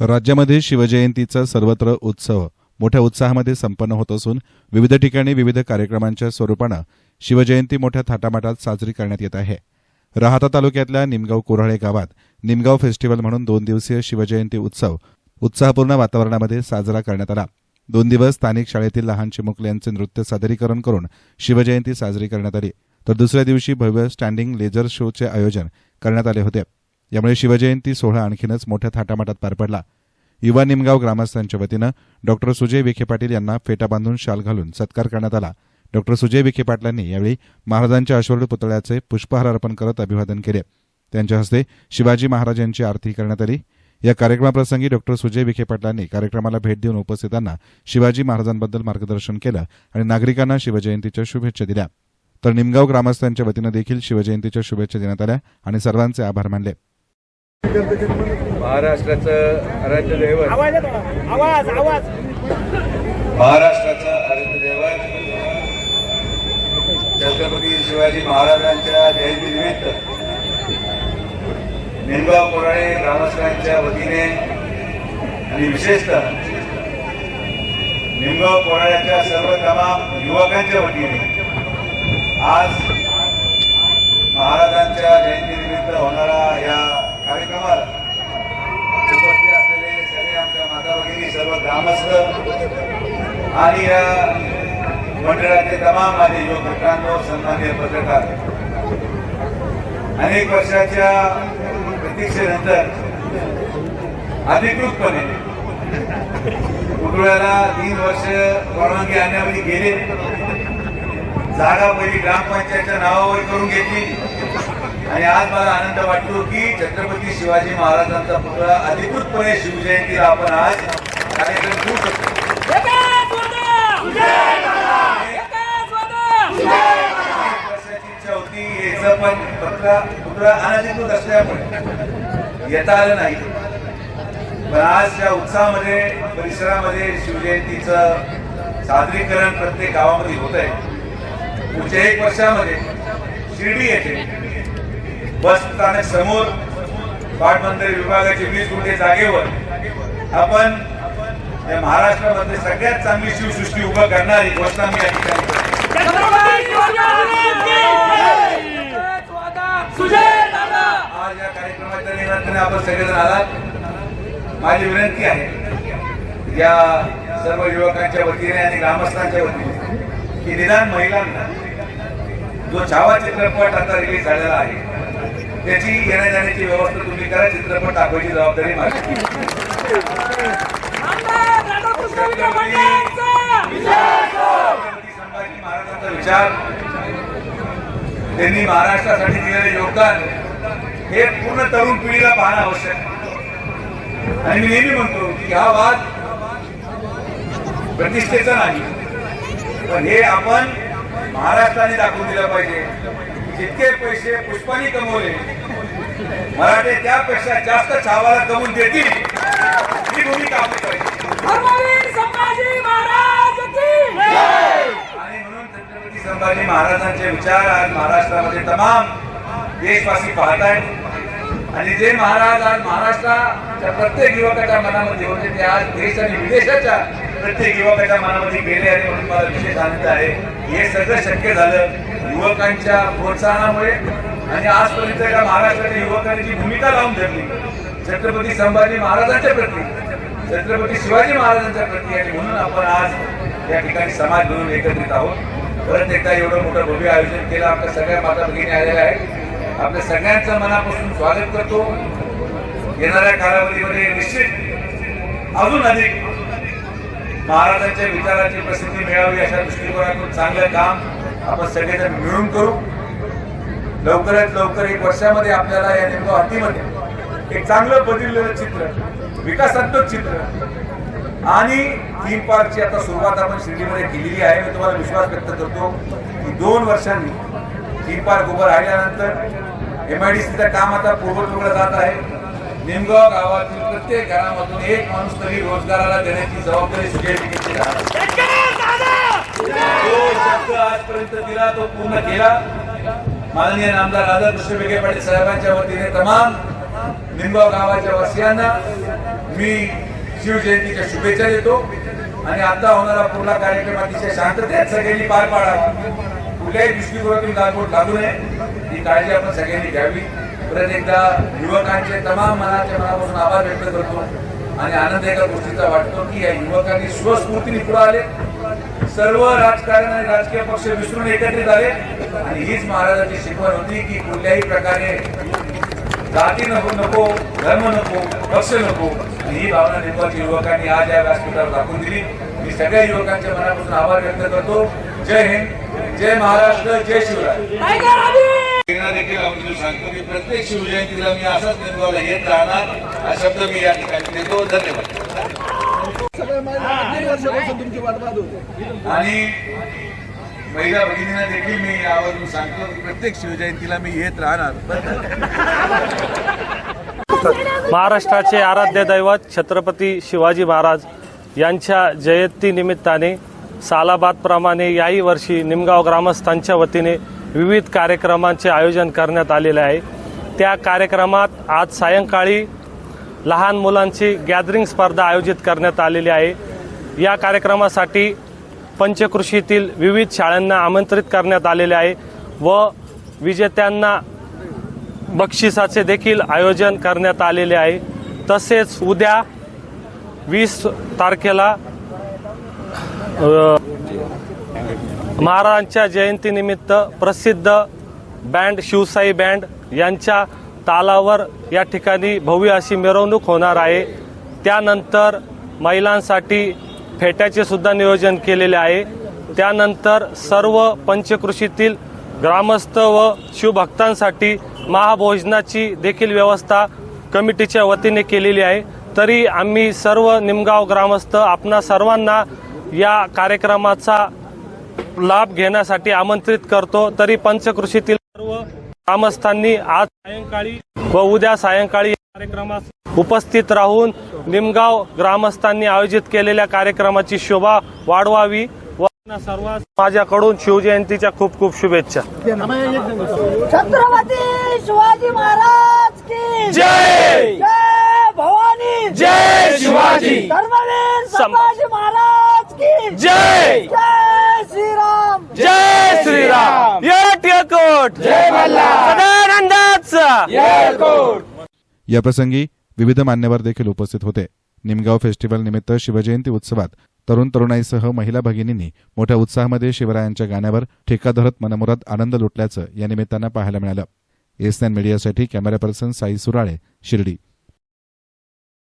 राज्यामध्ये शिवजयंतीचा सर्वत्र उत्सव मोठ्या उत्साहामध्ये संपन्न होत असून विविध ठिकाणी विविध कार्यक्रमांच्या स्वरूपानं शिवजयंती मोठ्या थाटामाटात साजरी करण्यात येत आहे. राहाता तालुक्यातल्या निमगाव कोराळे गावात निमगाव फेस्टिवल म्हणून दोन दिवसीय शिवजयंती उत्सव उत्साहपूर्ण वातावरणामध्ये साजरा करण्यात आला. दोन दिवस स्थानिक शाळेतील लहान चिमुकले यांचे नृत्य सादरीकरण करून शिवजयंती साजरी करण्यात आली. तर दुसऱ्या दिवशी भव्य स्टँडिंग लेझर शोचे आयोजन करण्यात आले होते. यामुळे शिवजयंती सोहळा आणखीनच मोठ्या थाटामाटात पार पडला. युवा निमगाव ग्रामस्थांच्या वतीनं डॉक्टर सुजय विखे पाटील यांना फेटा बांधून शाल घालून सत्कार करण्यात आला. डॉक्टर सुजय विखे पाटलांनी यावेळी महाराजांच्या अश्वरूढ पुतळ्याचे पुष्पहार अर्पण करत अभिवादन केले. त्यांच्या हस्ते शिवाजी महाराजांची आरती करण्यात आली. या कार्यक्रमाप्रसंगी डॉक्टर सुजय विखे पाटलांनी कार्यक्रमाला भेट देऊन उपस्थितांना शिवाजी महाराजांबद्दल मार्गदर्शन केलं आणि नागरिकांना शिवजयंतीच्या शुभेच्छा दिल्या. तर निमगाव ग्रामस्थांच्या वतीनं देखील शिवजयंतीच्या शुभेच्छा देण्यात आल्या आणि सर्वांचे आभार मानले. महाराष्ट्राचं आराध्य दैवत. महाराष्ट्राचं आराध्य दैवत. छत्रपती शिवाजी महाराजांच्या जयंतीनिमित्त निमगाव कोराळे ग्रामस्थांच्या वतीने आणि विशेषतः निमगाव कोराळ्याच्या सर्व तमाम युवकांच्या वतीने आज महाराजांच्या जयंतीनिमित्त होणारा या कार्यक्रमात उपस्थित असलेले सगळे आमच्या माता भगिनी सर्व ग्रामस्थ आणि या मंडळाचे तमाम माझे युवक मित्रांनो सन्मान्य पत्रकार. अनेक वर्षाच्या प्रतीक्षेनंतर अधिकृतपणे पुतळ्याला तीन वर्ष परवानगी आणण्यामध्ये गेले. जागा पहिली ग्रामपंचायतच्या नावावर करून घेतली. आणि आज मला आनंद वाटतो की छत्रपती शिवाजी महाराजांचा पुतळा अधिकृतपणे शिवजयंतीला आपण आज कार्यक्रम घेऊ शकतो. इच्छा होती याचं पण पुतळा पुतळा अनधिकृत असल्यामुळे येता आलं नाही. पण आज त्या उत्साहामध्ये परिसरामध्ये शिवजयंतीचं सादरीकरण प्रत्येक गावामध्ये होत आहे पुढच्या एक वर्षामध्ये शिर्डी येथे बस स्थानक समोर पाटबंदर विभागाचे वीस गुंठे जागेवर आपण या महाराष्ट्रामध्ये सगळ्यात चांगली शिवसृष्टी उभं करणारी घोषणा मी या आज या कार्यक्रमाच्या निमित्ताने आपण सगळेजण आलात. माझी विनंती आहे या सर्व युवकांच्या वतीने आणि ग्रामस्थांच्या वतीने की निदान महिलांना जो छावा चित्रपट आता रिलीज झालेला आहे त्याची येण्या जाण्याची व्यवस्था तुम्ही करा चित्रपट दाखवायची जबाबदारी माझी संभाजी महाराजांचा विचार त्यांनी महाराष्ट्रासाठी दिलेले योगदान हे पूर्ण तरुण पिढीला पाहणं आवश्यक आहे. आणि मी नेहमी म्हणतो की हा वाद प्रतिष्ठेचा नाही पण हे आपण महाराष्ट्राने दाखवून दिलं पाहिजे जितके पैसे पुष्पाने कमवले मराठे त्यापेक्षा जास्त छावाला कमवून देतील. ही भूमिका आपली पाहिजे. आणि म्हणून छत्रपती संभाजी महाराजांचे विचार आज महाराष्ट्रामध्ये तमाम देशवासी पाहत आहेत आणि जे महाराज आज महाराष्ट्राच्या प्रत्येक युवकाच्या मनामध्ये होते ते आज देश आणि विदेशाच्या प्रत्येक युवकाच्या मनामध्ये गेले आणि म्हणून मला विशेष आनंद आहे. हे सगळं शक्य झालं. युवकांच्या प्रोत्साहनामुळे आणि आजपर्यंत या महाराष्ट्राच्या युवकांनी जी भूमिका लावून धरली छत्रपती संभाजी महाराजांच्या प्रती छत्रपती शिवाजी महाराजांच्या प्रती आणि म्हणून आपण आज या ठिकाणी समाज म्हणून एकत्रित आहोत. परत एकदा एवढं मोठं भव्य आयोजन केलं आपल्या सगळ्या माता भगिनी आलेल्या आहेत. आपल्या सगळ्यांचं मनापासून स्वागत करतो. येणाऱ्या कालावधीमध्ये निश्चित अजून अधिक महाराजांच्या विचाराची प्रसिद्धी मिळावी अशा दृष्टिकोनातून चांगलं काम आपण सगळेजण मिळून करू. लवकरात लवकर एक वर्षामध्ये आपल्याला या नेमकं हद्दीमध्ये एक चांगलं बदललेलं चित्र विकासात्मक चित्र आणि थीम पार्कची आता सुरुवात आपण शिर्डीमध्ये केलेली आहे. मी तुम्हाला विश्वास व्यक्त करतो की दोन वर्षांनी थीम पार्क उभं राहिल्यानंतर एम आय डी सीचं काम आता पूर्वतोकडे जात आहे. निमगाव गावातील प्रत्येक घरामधून एक माणूस तरी रोजगाराला देण्याची जबाबदारी आजपर्यंत दिला तो पूर्ण केला. माननीय आमदार राधाकृष्ण विखे पाटील साहेबांच्या वतीने तमाम निमगाव गावाच्या वासियांना मी शिवजयंतीच्या शुभेच्छा देतो. आणि आता होणारा पूर्ण कार्यक्रम अतिशय शांततेत सगळ्यांनी पार पाडावा कुठल्याही दृष्टिकोनातून लागवड लागू नये. ही काळजी आपण सगळ्यांनी घ्यावी. परत एकदा युवकांचे तमाम मनाच्या मनापासून आभार व्यक्त करतो. आणि आनंद एका गोष्टीचा वाटतो की या युवकांनी स्वस्फूर्तीने पुढे आले. सर्व राजकारण आणि राजकीय पक्ष विसरून एकत्रित आले. आणि हीच महाराजांची शिकवण होती की कुठल्याही प्रकारे जाती नको नको धर्म नको पक्ष नको. आणि ही भावना निर्माची युवकांनी आज या व्यासपीठावर दाखवून दिली. मी सगळ्या युवकांच्या मनापासून आभार व्यक्त करतो. जय हिंद जय महाराष्ट्र जय शिवराय. देखील आवर्जून सांगतो की प्रत्येक शिवजयंतीला मी असाच निर्गावला येत राहणार. हा शब्द मी या ठिकाणी देतो. धन्यवाद. आणि महिला भगिनींना देखील मी यावरून सांगतो की प्रत्येक शिवजयंतीला मी येत राहणार. महाराष्ट्राचे आराध्य दैवत छत्रपती शिवाजी महाराज यांच्या जयंती निमित्ताने सालाबादप्रमाणे याही वर्षी निमगाव ग्रामस्थांच्या वतीने विविध कार्यक्रमांचे आयोजन करण्यात आलेले आहे. त्या कार्यक्रमात आज सायंकाळी लहान मुलांची गॅदरिंग स्पर्धा आयोजित करण्यात आलेली आहे. या कार्यक्रमासाठी पंचकृषीतील विविध शाळांना आमंत्रित करण्यात आलेले आहे व विजेत्यांना बक्षिसाचे देखील आयोजन करण्यात आलेले आहे. तसेच उद्या वीस तारखेला महाराजांच्या जयंतीनिमित्त प्रसिद्ध बँड शिवसाई बँड यांच्या तालावर या ठिकाणी भव्य अशी मिरवणूक होणार आहे. त्यानंतर महिलांसाठी फेट्याचे सुद्धा नियोजन केलेले आहे. त्यानंतर सर्व पंचकृषीतील ग्रामस्थ व शिवभक्तांसाठी महाभोजनाची देखील व्यवस्था कमिटीच्या वतीने केलेली आहे. तरी आम्ही सर्व निमगाव ग्रामस्थ आपणा सर्वांना या कार्यक्रमाचा लाभ घेण्यासाठी आमंत्रित करतो. तरी पंचकृषीतील सर्व ग्रामस्थांनी आज सायंकाळी व उद्या सायंकाळी कार्यक्रमास उपस्थित राहून निमगाव ग्रामस्थांनी आयोजित केलेल्या कार्यक्रमाची शोभा वाढवावी व सर्वांस माझ्याकडून शिवजयंतीच्या खूप खूप शुभेच्छा. छत्रपती शिवाजी महाराज की जय! जय भवानी! जय शिवाजी! धर्मवीर संभाजी महाराज की जय! जय श्रीराम! जय श्रीराम! येटकोट जय सदानंदाचा! या याप्रसंगी विविध मान्यवर देखील उपस्थित होते. निमगाव फेस्टिवल निमित्त शिवजयंती उत्सवात तरुण तरुणाईसह महिला भगिनींनी मोठ्या उत्साहामध्ये शिवरायांच्या गाण्यावर ठेका धरत मनमुरात आनंद लुटल्याचं या निमित्तानं पाहायला मिळालं. एस मीडियासाठी कॅमेरा पर्सन साई सुराळे शिर्डी.